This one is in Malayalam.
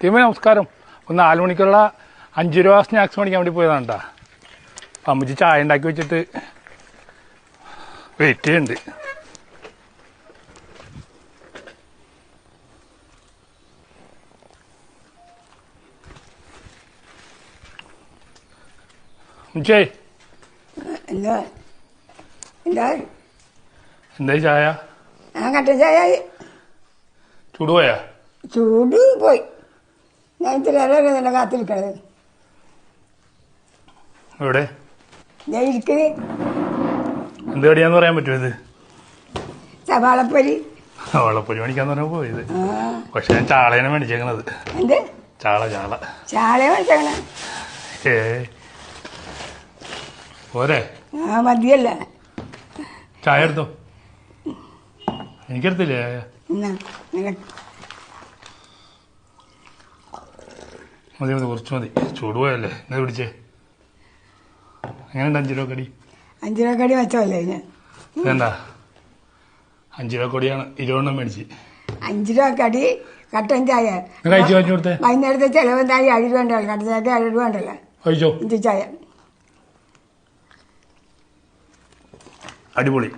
തീമ നമസ്കാരം. ഒന്ന് നാല് മണിക്കുള്ള അഞ്ച് രൂപ സ്നാക്സ് മേടിക്കാൻ വേണ്ടി പോയതാണ് കേട്ടോ അമ്മച്ചി ചായ ഉണ്ടാക്കി വെച്ചിട്ട് വെയിറ്റ് ചെയ്യുന്നുണ്ട് അമ്മച്ചേ. എന്താ? എന്താ? എന്തായി ചായ? ചൂട് പോയാ? ചൂട് പോയി. ഞാൻ ഇത്ര കാത്തിരിക്കണത് എവിടെ? ഞാൻ ഇരിക്കണേ എന്ത് കടിയാന്ന് പറയാൻ പറ്റുമോ ഇത്? സവാളപ്പൊരി. വെള്ളപ്പൊരി മേടിക്കാന്ന് പറഞ്ഞാൽ പോയത് പക്ഷെ ഞാൻ ചാളേനെ മേടിച്ചേക്കണത്. എന്ത്? ചാള ചാള. ചാള മേടിച്ചേക്കണ. ഏ പോരെ. ആ മതിയല്ല. ചായ എടുത്തോ? എനിക്കെടുത്തില്ലേ ചായ എന്നാ നിങ്ങൾ മതി മതി കുറച്ച് മതി. ചൂട് പോയല്ലേ എന്നാ പിടിച്ചേ. എങ്ങനെയുണ്ട് അഞ്ചു രൂപ കടി? അഞ്ചു രൂപ കടി വെച്ചല്ലേ ഞാൻ? വേണ്ട. അഞ്ചു രൂപ കൊടിയാണ് ഇരുപതെണ്ണം മേടിച്ച്. അഞ്ചു രൂപ കടി കട്ടൻ ചായ. വൈകുന്നേരത്തെ ചെലവ് എന്തായാലും ഏഴ് രൂപ ഉണ്ടല്ലോ. കട്ടൻ ചായക്ക് ഏഴ് രൂപ ഉണ്ടല്ലോ. കഴിച്ചോ. ചായ. അടിപൊളി.